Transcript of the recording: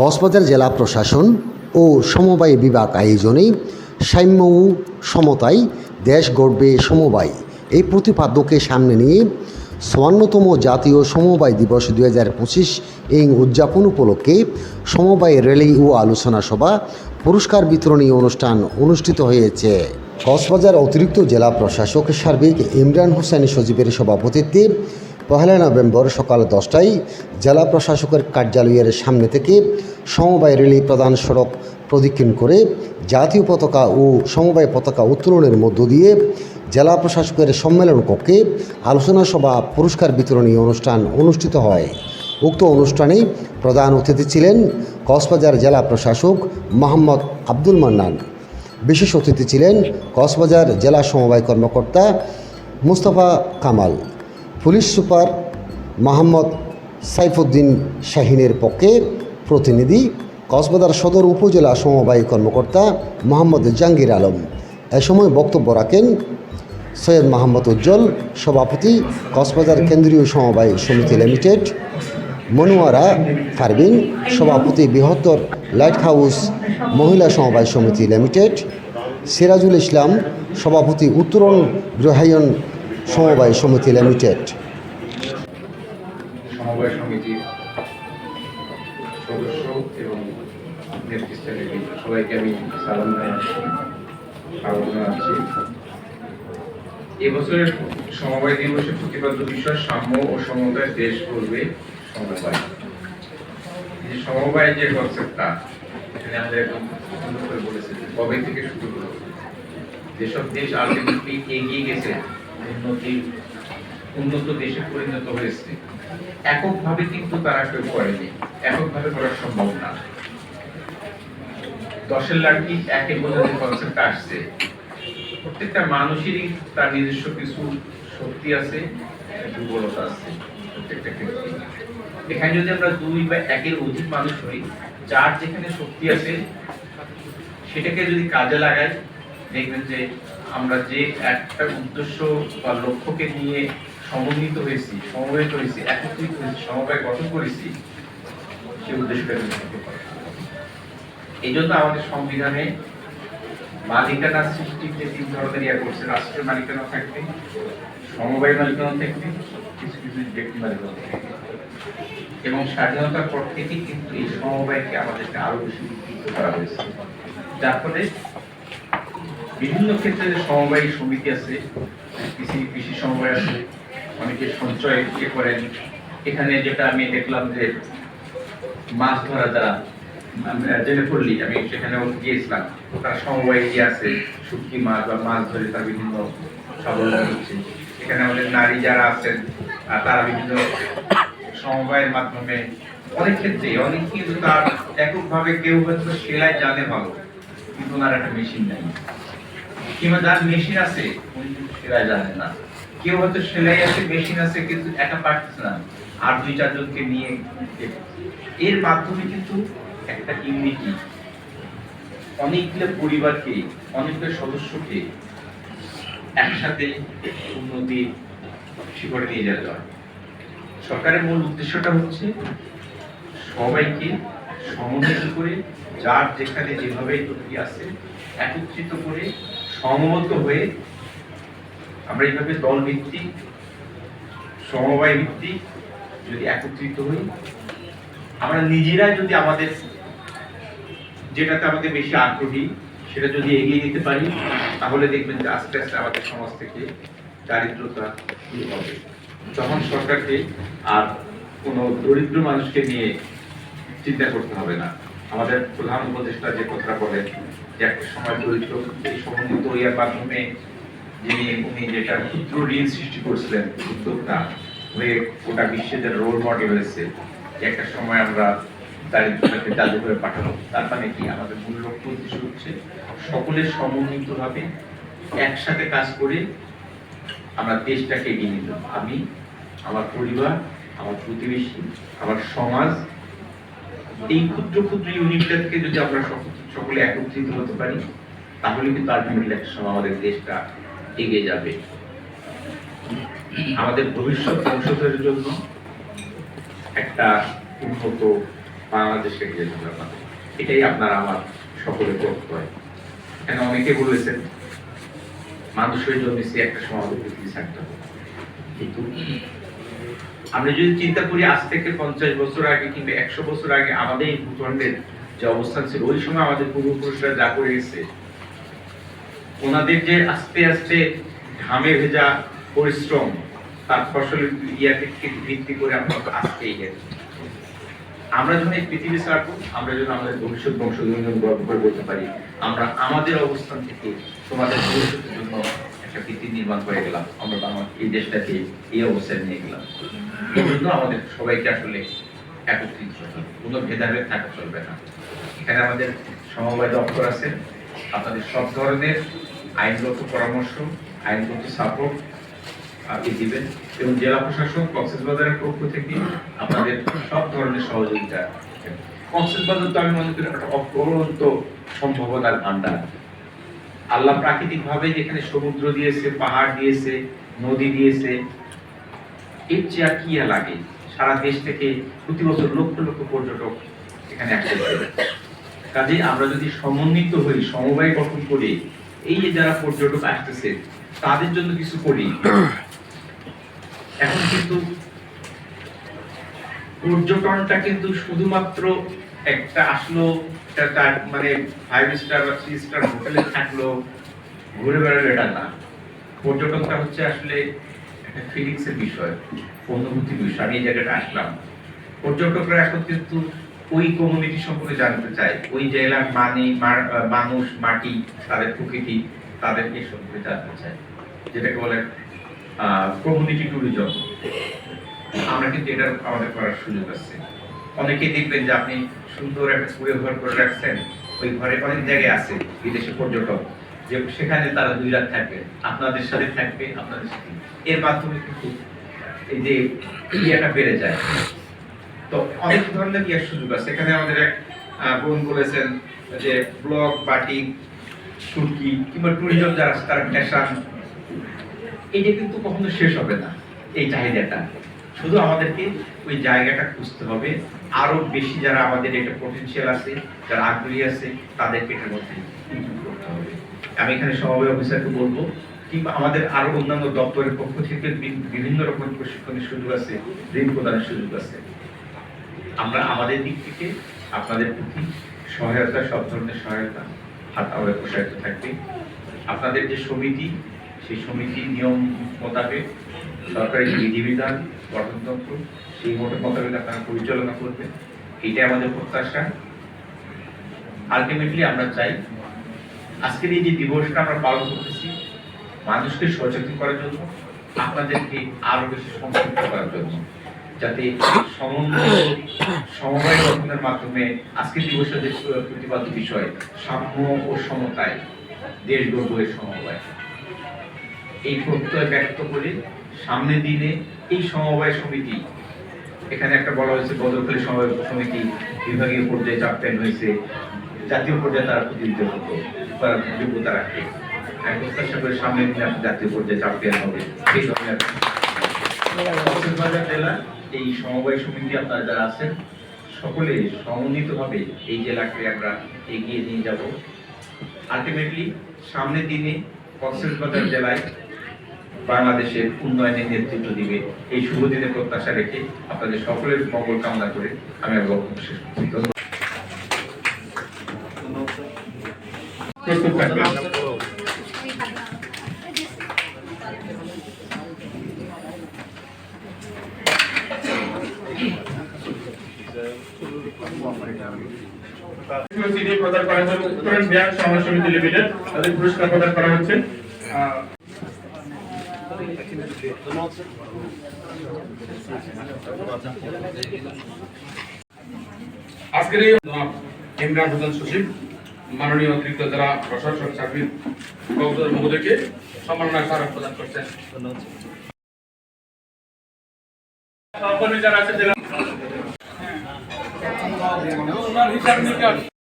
কক্সবাজার জেলা প্রশাসন ও সমবায় বিভাগ আয়োজনে সাম্য ও সমতায় দেশ গড়বে সমবায়। এই প্রতিপাদ্যকে সামনে নিয়ে চুয়ান্নতম জাতীয় সমবায় দিবস দুই হাজার পঁচিশ এই উদযাপন উপলক্ষে সমবায় র্যালি ও আলোচনা সভা, পুরস্কার বিতরণী অনুষ্ঠান অনুষ্ঠিত হয়েছে। কক্সবাজার অতিরিক্ত জেলা প্রশাসক সার্বিক ইমরান হোসেন সজীবের সভাপতিত্বে পহেলা নভেম্বর সকাল দশটায় জেলা প্রশাসকের কার্যালয়ের সামনে থেকে সমবায় রেলি প্রধান সড়ক প্রদক্ষিণ করে জাতীয় পতাকা ও সমবায় পতাকা উত্তোলনের মধ্য দিয়ে জেলা প্রশাসকের সম্মেলন কক্ষে আলোচনা সভা, পুরস্কার বিতরণী অনুষ্ঠান অনুষ্ঠিত হয়। উক্ত অনুষ্ঠানে প্রধান অতিথি ছিলেন কক্সবাজার জেলা প্রশাসক মোহাম্মদ আব্দুল মান্নান। বিশেষ অতিথি ছিলেন কক্সবাজার জেলা সমবায় কর্মকর্তা মুস্তফা কামাল। পুলিশ সুপার মোহাম্মদ সাইফুদ্দিন শাহিনের পক্ষে প্রতিনিধি কক্সবাজার সদর উপজেলা সমবায় কর্মকর্তা মোহাম্মদ জাহাঙ্গীর আলম। এ সময় বক্তব্য রাখেন সৈয়দ মাহমদ উজ্জ্বল, সভাপতি কক্সবাজার কেন্দ্রীয় সমবায় সমিতি লিমিটেড, মনোয়ারা ফারবিন, সভাপতি বৃহত্তর লাইট হাউস মহিলা সমবায় সমিতি লিমিটেড, সিরাজুল ইসলাম, সভাপতি উত্তরণ গৃহায়ন সমবায় সমিতি লিমিটেড। এবং সবাইকে আমি এবছরের সমবায় দিবসের প্রতিপাদ্য বিষয় সাম্য ও সমতায় দেশ করবে সমবায়। যে সমবায় যে কনসেপ্টটা এখানে আমাদের একদম সুন্দর করে কবে থেকে শুরু যেসব দেশ আলটিমেটলি এগিয়ে গেছে উন্নতি, উন্নত দেশে পরিণত হয়েছে। এককভাবে কিন্তু তারা কেউ করেনি। এককভাবে করা সম্ভব না দশের লাঠি একে বোঝা যে কনসেপ্ট আসছে। প্রত্যেকটা মানুষেরই তার নিজস্ব কিছু শক্তি আছে, দুর্বলতা আছে, প্রত্যেকটা ক্ষেত্রে এখানে যদি আমরা দুই বা একের অধিক মানুষ হই যার যেখানে শক্তি আছে, সেটাকে যদি কাজে লাগাই, দেখবেন যে আমরা যে একটা উদ্দেশ্য বা লক্ষ্যকে নিয়ে সমন্বিত হয়েছি সমবেত হয়েছি, একত্রিত হয়েছি, সমবায় গঠন করেছি, সেই উদ্দেশ্যটা। এই জন্য আমাদের সংবিধানে মালিকানা সৃষ্টির যে তিন ধরনের ইয়া করছে রাষ্ট্রের মালিকানা থাকবে, সমবায় মালিকানা থাকবে, কিছু কিছু ব্যক্তি মালিকানা থাকবে এবং স্বাধীনতার পর থেকে কিন্তু এই সমবায়কে আমাদেরকে আরও বেশি করা হয়েছে যার ফলে বিভিন্ন ক্ষেত্রে যে সমবায় সমিতি আছে, কৃষি কৃষি সমবায় আছে, অনেকে সঞ্চয় ইয়ে করেন। এখানে যেটা আমি দেখলাম যে মাছ ধরা যারা জেনে পড়লি আমি সেখানেও গিয়েছিলাম। তারা সমবায় ইয়ে আছে, শুটকি মাছ বা মাছ ধরে তার বিভিন্ন স্বাবলম্বী হচ্ছে এখানে আমাদের নারী যারা আছেন তারা বিভিন্ন সমবায়ের মাধ্যমে অনেক ক্ষেত্রে অনেক কিন্তু তার এককভাবে কেউ হয়তো সেলাই জানে ভালো, কিন্তু ওনার একটা মেশিন নেই। কিংবা যার মেশিন আছে, উনি কিন্তু সেলাই জানেন না। কেউ হয়তো সেলাই আছে মেশিন আছে, কিন্তু একা পারতেছে না। আর দুই, চারজনকে নিয়ে এর মাধ্যমে কিন্তু একটা ইউনিটি অনেকগুলো পরিবারকে, অনেকগুলো সদস্যকে একসাথে উন্নতি শিখরে নিয়ে যাওয়া যায়। সরকারের মূল উদ্দেশ্যটা হচ্ছে সবাইকে সমন্বিত করে, যার যেখানে যেভাবে ত্রুটি আছে, একত্রিত করে সমমত হয়ে আমরা এইভাবে দল ভিত্তিক সমবায় ভিত্তিক যদি একত্রিত হই, আমরা নিজেরা যদি আমাদের যেটাতে আমাদের বেশি আগ্রহী, সেটা যদি এগিয়ে নিতে পারি, তাহলে দেখবেন যে আস্তে আস্তে আমাদের সমাজ থেকে দারিদ্রতা দূর হবে। তখন সরকারকে আর কোনো দরিদ্র মানুষকে নিয়ে চিন্তা করতে হবে না। আমাদের প্রধান উপদেষ্টা যে কথাটা বলেন যে একটা সময় দরিদ্র সমন্বিত ইয়ার মাধ্যমে যিনি, উনি যেটা ক্ষুদ্র ঋণ সৃষ্টি করছিলেন উদ্যোক্তা হয়ে গোটা বিশ্বে যে রোল মডেল হয়েছে, যে একটা সময় আমরা দারিদ্রতাকে জাদু করে পাঠানো তার মানে কি আমাদের মূল লক্ষ্য উদ্দেশ্য হচ্ছে সকলের সমন্বিতভাবে একসাথে কাজ করে আমরা দেশটাকে এগিয়ে হবে। আমি, আমার পরিবার, আমার প্রতিবেশী, আমার সমাজ, এই ক্ষুদ্র ক্ষুদ্র ইউনিটটা থেকে যদি আমরা সক- সকলে একত্রিত হতে পারি, তাহলে কিন্তু আলটিমেটলি একটা সময় আমাদের দেশটা এগিয়ে যাবে। আমাদের ভবিষ্যৎ বংশধরের জন্য একটা উন্নত বাংলাদেশকে এগিয়ে যাবে আপনাদের এটাই আপনার আমার সকলের কর্তব্য এখানে অনেকে বলেছেন মানুষের সে একটা সমাজ পৃথিবী থাকতে হবে। কিন্তু আমরা যদি চিন্তা করি, আজ থেকে পঞ্চাশ বছর আগে কিংবা একশো বছর আগে আমাদের এই ভূখণ্ডের যে অবস্থান ছিল, ওই সময় আমাদের পূর্বপুরুষরা যা করে গেছে ওনাদের যে আস্তে আস্তে ঘামে ভেজা পরিশ্রম, তার ফসলের ইয়াকে ভিত্তি করে আমরা আজকে এগিয়ে আমরা যখন এই পৃথিবী ছাড়বো আমরা যেন আমাদের ভবিষ্যৎ বংশধর জন্য গর্ব করে বলতে পারি, আমরা আমাদের অবস্থান থেকে তোমাদের ভবিষ্যতের জন্য একটা ভিত্তি নির্মাণ করে গেলাম। আমরা বাংলা- এই দেশটাকে এই অবস্থায় নিয়ে গেলাম। এই জন্য আমাদের সবাইকে আসলে একত্রিত। কোনো ভেদাভেদ থাকা চলবে না। এখানে আমাদের সমবায় দপ্তর আছে। আপনাদের সব ধরনের আইনগত পরামর্শ, আইনগত সাপোর্ট আপনি দিবেন। এবং জেলা প্রশাসন কক্সবাজারের পক্ষ থেকে আপনাদের সব ধরনের সহযোগিতা কক্সবাজার তো আমি মনে করি একটা অপরন্ত সম্ভাবনার ভান্ডার আল্লাহ প্রাকৃতিক ভাবে যেখানে সমুদ্র দিয়েছে, পাহাড় দিয়েছে, নদী দিয়েছে, এর চেয়ে আর কি লাগে? সারা দেশ থেকে প্রতি বছর লক্ষ লক্ষ পর্যটক এখানে আসছে কাজে আমরা যদি সমন্বিত হই, সমবায় গঠন করি, এই যে যারা পর্যটক আসতেছে, তাদের জন্য কিছু করি। এখন কিন্তু পর্যটনটা কিন্তু শুধুমাত্র একটা আসলো মানে ফাইভ স্টার বা থ্রি স্টার হোটেলে থাকল, ঘুরে বেড়ালো এটা না। পর্যটনটা হচ্ছে আসলে একটা ফিলিংসের বিষয়, অনুভূতির বিষয়। আমি এই জায়গাটা আসলাম। পর্যটকরা এখন কিন্তু ওই কমিউনিটি সম্পর্কে জানতে চাই। ওই জেলার মানে মানুষ, মাটি, তাদের প্রকৃতি, তাদেরকে সম্পর্কে জানতে চায় যেটাকে বলে কমিউনিটি ট্যুরিজম। আমরা কিন্তু এটা আমাদের করার সুযোগ আছে। অনেকে দেখবেন যে আপনি সুন্দর একটা কুড়ে ঘর করে রাখছেন, ওই ঘরে অনেক জায়গায় আছে, বিদেশি পর্যটক, যে সেখানে তারা দুই রাত থাকবে আপনাদের সাথে থাকবে, আপনাদের সাথে। এর মাধ্যমে কিন্তু এই যে ইয়েটা বেড়ে যায়। তো অনেক ধরনের ইয়ার সুযোগ আছে। এখানে আমাদের এক বোন বলেছেন যে ব্লগ তুর্কি কিংবা ট্যুরিজম যারা আছে এটা কিন্তু কখনো শেষ হবে না, এই চাহিদাটা। শুধু আমাদেরকে ওই জায়গাটা খুঁজতে হবে। বেশি যারা আমাদের এটা পোটেনশিয়াল আছে, যারা আগ্রহী আছে, তাদেরকে এটার মধ্যে আমি এখানে সমবায় অফিসারকে বলব, কিংবা আমাদের আরও অন্যান্য দপ্তরের পক্ষ থেকে বিভিন্ন রকমের প্রশিক্ষণের সুযোগ আছে, ঋণ প্রদানের সুযোগ আছে। আমাদের দিক থেকে আপনাদের প্রতি সহায়তা, সব ধরনের সহায়তা হাত আমাদের প্রসারিত থাকবে। আপনাদের যে সমিতি, সেই সমিতির নিয়ম মোতাবেক সরকারি যে বিধিবিধান, গঠনতন্ত্র, সেই মোতাবেক আপনারা পরিচালনা করবেন। এটাই আমাদের প্রত্যাশা। আলটিমেটলি আমরা চাই, আজকের এই যে দিবসটা আমরা পালন করতেছি, মানুষকে সচেতন করার জন্য, আপনাদেরকে আরও বেশি সংক্ষিপ্ত করার জন্য। যাতে সমন্বয় সমবায় গঠনের মাধ্যমে আজকের দিবসের যে প্রতিপাদ্য বিষয় সাম্য ও সমতায় দেশ গর্ব এর সমবায়। এই প্রত্যয় ব্যক্ত করে সামনের দিনে এই সমবায় সমিতি এখানে একটা বলা হয়েছে বদরখালী সমবায় সমিতি বিভাগীয় পর্যায়ে চ্যাম্পিয়ন হয়েছে জাতীয় পর্যায়ে তারা প্রতিনিধিত্ব করার যোগ্যতা রাখে প্রত্যাশা করি দিনে জাতীয় পর্যায়ে চ্যাম্পিয়ন হবে সেই ধরনের জেলা এই সমবায় সমিতি আপনারা যারা আছেন, সকলে সমন্বিতভাবে এই জেলাকে আমরা এগিয়ে নিয়ে যাব। আলটিমেটলি সামনের দিনে কক্সবাজার জেলায় বাংলাদেশের উন্নয়নের নেতৃত্ব দিবে। এই শুভ দিনে প্রত্যাশা রেখে আপনাদের সকলের মঙ্গল কামনা করে আমি বক্তব্য শেষ করছি। সিডি প্রদান করা হচ্ছে উত্তরণ ব্যাংক সমাজ সমিতি লিমিটেড তাদের পুরস্কার প্রদান করা হচ্ছে আজকের এই ইমরান হোসেন সচিব মাননীয় অতিরিক্ত জেলা প্রশাসক সার্বিক কক্সবাজার মহোদয়কে সম্মাননা স্মারক প্রদান করছেন। সহকর্মী যারা আছে জেলা No, he cut me up.